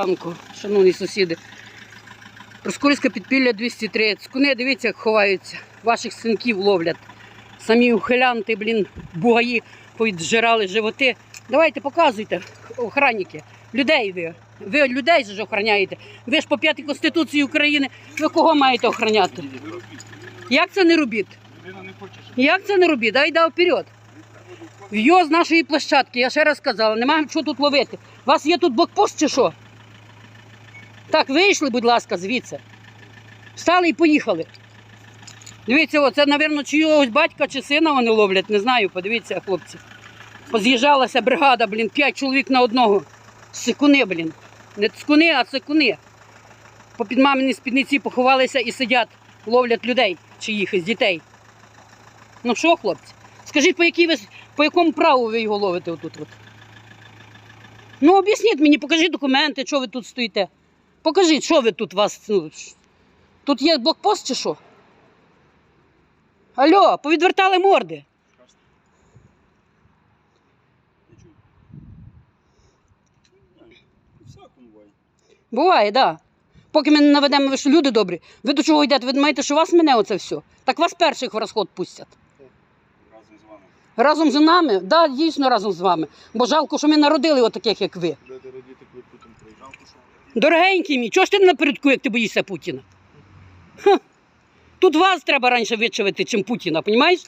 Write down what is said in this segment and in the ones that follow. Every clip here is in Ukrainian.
Ранку, шановні сусіди. Проскурське підпілля 203. Цкуни, дивіться, як ховаються. Ваших синків ловлять. Самі ухилянти, блін, бугаї повіджирали животи. Давайте показуйте, охранники. Людей ви. Ви людей ж охороняєте. Ви ж по п'ятій Конституції України. Ви кого маєте охороняти? Як це не щоб Як це не робіть? Дай да вперед. В'йо з нашої площадки, я ще раз сказала, немає що тут ловити. У вас є тут блокпост чи що? Так, вийшли, будь ласка, звідси. Встали і поїхали. Дивіться, це, мабуть, чийогось батька чи сина вони ловлять, не знаю, подивіться, хлопці. Поз'їжджалася бригада, блін, п'ять чоловік на одного. Сикуни, блін. Не цкуни, а сикуни. По під мамині спідниці поховалися і сидять, ловлять людей чиїх із дітей. Ну що, хлопці? Скажіть, по, ви, по якому праву ви його ловите отут? От? Ну, об'ясніть мені, покажіть документи, що ви тут стоїте. Покажіть, що ви тут вас. Тут є блокпост чи що? Алло, повідвертали морди. буває. Так. Поки ми не наведемо, ви що люди добрі. Ви до чого йдете? Ви думаєте, що вас мене оце все? Так вас перших в розход пустять. Разом з вами. Разом з нами? Так, да, дійсно разом з вами. Бо жалко, що ми народили отаких, як ви. Будете радіти, коли Путін приїжджав, то що? Дорогенький мій, чого ж ти не напередку, як ти боїшся Путіна? Ха. Тут вас треба раніше вичавити, чим Путіна, понімаєш?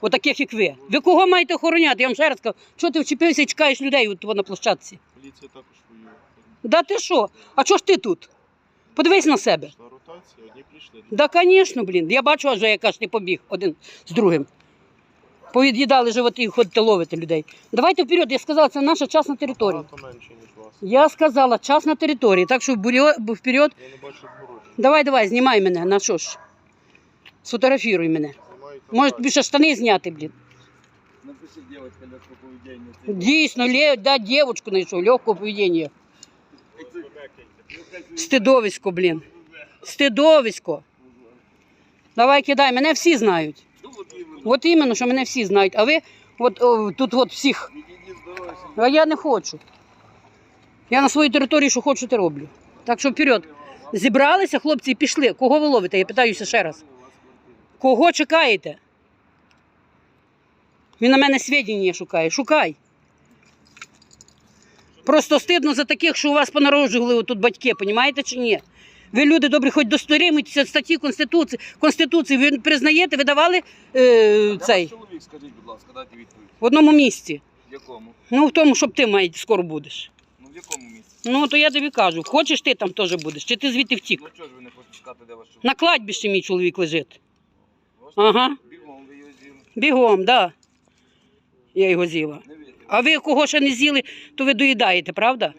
Отаких, як ви. Ви кого маєте охороняти? Я вам ще раз кажу, що ти вчепився і чекаєш людей от, на площадці? Поліція також воює. Да ти що? А чого ж ти тут? Подивись на себе. Пішла ротація, одні прийшли. Да, звісно, блін. Я бачу, вже яка ж ти побіг один з другим. Повід'їдали животи і ходите ловити людей. Давайте вперед, я сказала, це наша частна територія. Багато менше, ніж вас. Я сказала, частна територія, так що вберё- вперед. Я не бачу обгородження. Давай, давай, знімай мене, на що ж? Сфотографіруй мене. Знімаєте Може, більше штани зняти, блін. Напиши девочка легкого поведения. Дійсно, лє, да, дівчинку знайшов, легкого поведіння. Стидовисько, блін. Стидовисько. Давай кидай, мене всі знають. От іменно, що мене всі знають. А ви от, о, тут от всіх. А я не хочу. Я на своїй території, що хочу, те роблю. Так що вперед. Зібралися хлопці і пішли. Кого ви ловите? Я питаюся ще раз. Кого чекаєте? Він на мене свідчення шукає. Шукай. Просто стидно за таких, що у вас понароджували тут батьки, понімаєте чи ні? Ви люди добрі, хоч досторімуйтеся статті Конституції. Конституції ви признаєте, ви давали е, цей чоловік, скажіть, будь ласка, дайте відповідь. в одному місці. В якому? Ну, в тому, щоб ти має скоро будеш. Ну в якому місці? Ну, то я тобі кажу, хочеш ти там теж будеш, чи ти звідти втік. Ну чого ж ви не хочете сказати, де ваш чоловік? На кладбищі мій чоловік лежить. Ага. Бігом ви його з'їли. Бігом, да. Я його з'їла. Не вірте. А ви кого ще не з'їли, то ви доїдаєте, правда?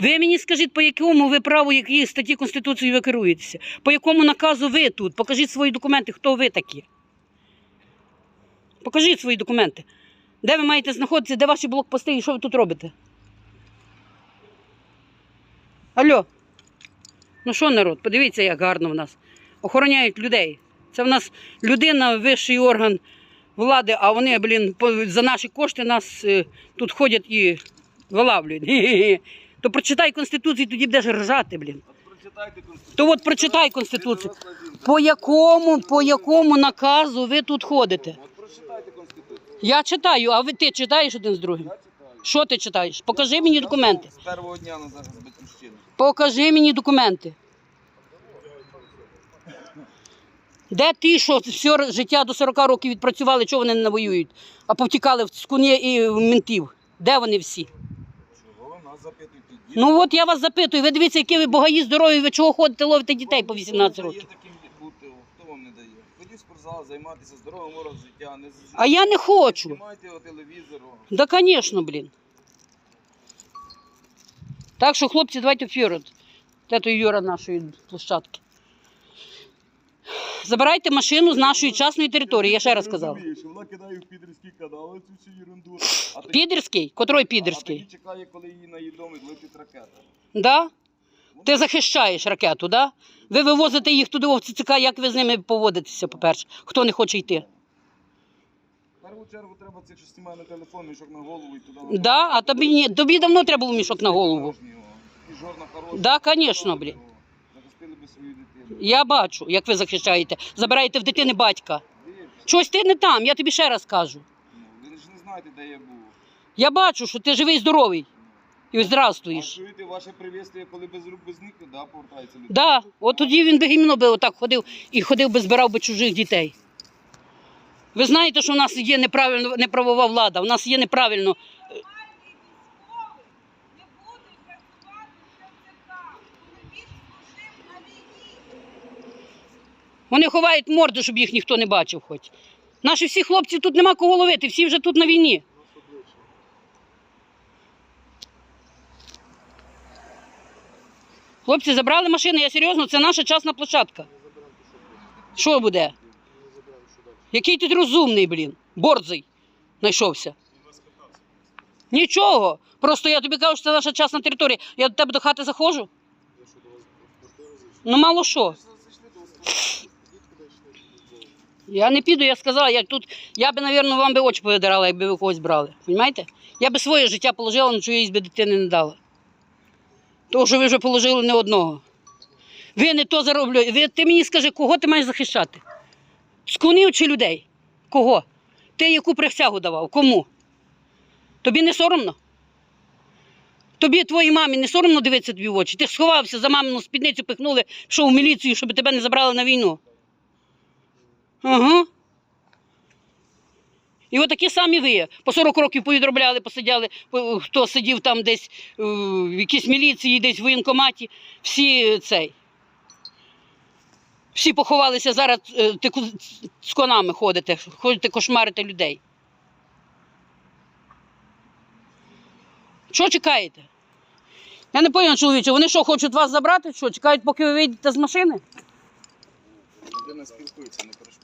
Ви мені скажіть, по якому ви праву, які статті Конституції ви керуєтеся? По якому наказу ви тут? Покажіть свої документи, хто ви такі. Покажіть свої документи. Де ви маєте знаходитися, де ваші блокпости і що ви тут робите? Алло. Ну що, народ, подивіться, як гарно в нас. Охороняють людей. Це в нас людина, вищий орган влади, а вони, блін, за наші кошти нас е, тут ходять і вилавлюють. То прочитай Конституцію, тоді будеш ржати, блін. Прочитайте Конституцію. То от прочитай Конституцію. По якому, по якому наказу ви тут ходите? От прочитайте Конституцію. Я читаю, а ви ти читаєш один з другим? Я читаю. Що ти читаєш? Покажи мені документи. З першого дня на захист батьківщини. Покажи мені документи. Де ті, що все життя до 40 років відпрацювали, чого вони не навоюють, а повтікали в скуні і в ментів? Де вони всі? Чого нас? Ну от я вас запитую, ви дивіться, які ви богаї здорові, ви чого ходите, ловите дітей по 18 Хто вам років? дає таким бути? Хто вам не дає? Ходіть в спортзал, займатися здоровим образом життя. Не А я не хочу. Знімайте його телевізору. Да, звісно, блін. Так що, хлопці, давайте вперед. Тето Юра нашої площадки. Забирайте машину з нашої частної території, я ще раз сказала. Розумієш, Вона кидає в підерський канал цю всю ерунду. А тоді- Підерський? Котрий А підерський? тоді чекає, коли її наїдомить, летить ракета. Да? Ти захищаєш ракету, да? Ви вивозите їх туди в ЦЦК, як ви з ними поводитеся, по-перше, хто не хоче йти. В першу чергу треба цих, що знімає на телефон, мішок на голову і туди. Да? А тобі ні, тобі давно треба було мішок на голову. жорна хороша. Да, конечно, блін. Захистили би свою дитину. Я бачу, як ви захищаєте. Забираєте в дитини батька. Щось ти не там, я тобі ще раз кажу. ну, ви ж не знаєте, де я був. Я бачу, що ти живий, здоровий і А здравствуєш. чуєте ваше привістя, коли без рук без ніг, да, повертається людина? Да, от тоді він би гімно би отак ходив і ходив би, збирав би чужих дітей. Ви знаєте, що в нас є неправильно, неправова влада, в нас є неправильно. Вони ховають морди, щоб їх ніхто не бачив хоч. Наші всі хлопці тут нема кого ловити, всі вже тут на війні. Хлопці забрали машини, я серйозно, це наша частна площадка. Що буде? Який ти розумний, блін, борзий знайшовся. Нічого. Просто я тобі кажу, що це наша частна територія. Я до тебе до хати заходжу. Ну, мало що. Я не піду, я сказала, як тут. Я би, мабуть, вам би очі повидирала, якби ви когось брали. Понімаєте? Я би своє життя положила, але чиїсь би дитини не дала. Того, що ви вже положили не одного. Ви не то зароблюєте. Ти мені скажи, кого ти маєш захищати? Скунів чи людей? Кого? Ти яку присягу давав? Кому? Тобі не соромно? Тобі, твоїй мамі, не соромно дивитися тобі в очі? Ти сховався за мамину спідницю, пихнули, пішов в міліцію, щоб тебе не забрали на війну. Ага. І отакі самі ви. По 40 років повідробляли, посидяли, хто сидів там десь е, в якійсь міліції, десь в воєнкоматі. Всі цей. Всі поховалися зараз е, ти з конами ходите, ходите кошмарите людей. Що чекаєте? Я не поняла, чоловіче, вони що, хочуть вас забрати? Що, чекають, поки ви вийдете з машини? Людина спілкується, не перешкоджайте.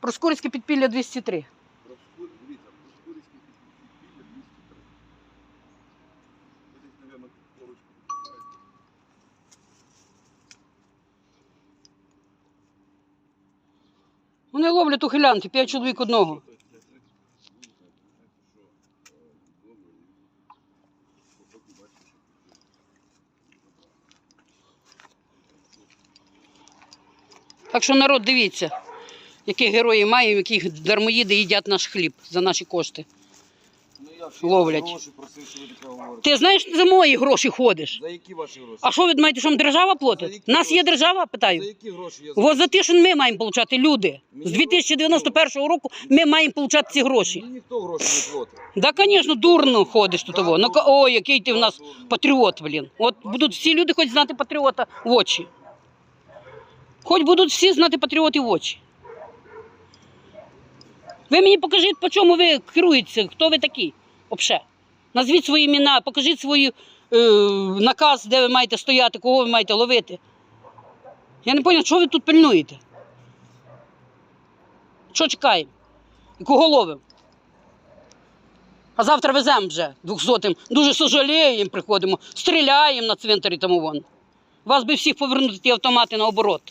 Проскурське підпілля 203. Проскур- підпілля 203. Ви десь, мабуть, поруч. Вони ловлять ухилянки, п'ять чоловік одного. Так що народ, дивіться, яких героїв маємо, яких дармоїди їдять наш хліб за наші кошти. Ну, Ловлять. Ти знаєш, за мої гроші ходиш. За які ваші гроші? А що ви думаєте, що вам держава платить? Нас є держава, питаю. За які гроші я От за те, що ми маємо получати люди. З 2091 року ми маємо получати ці гроші. Мені ніхто гроші не платить. Да, звісно, дурно ходиш тут. Того. Ну, ка- ой, який ти в нас патріот, блін. От будуть всі люди хоч знати патріота в очі. Хоч будуть всі знати патріотів в очі. Ви мені покажіть, по чому ви керуєтеся, хто ви такі Обше. Назвіть свої імена, покажіть свій е, наказ, де ви маєте стояти, кого ви маєте ловити. Я не зрозумів, що ви тут пильнуєте. Що чекаємо? І кого ловимо? А завтра веземо вже двохсотим. Дуже сожаліємо, приходимо, стріляємо на цвинтарі тому вон. Вас би всіх повернути ті автомати наоборот.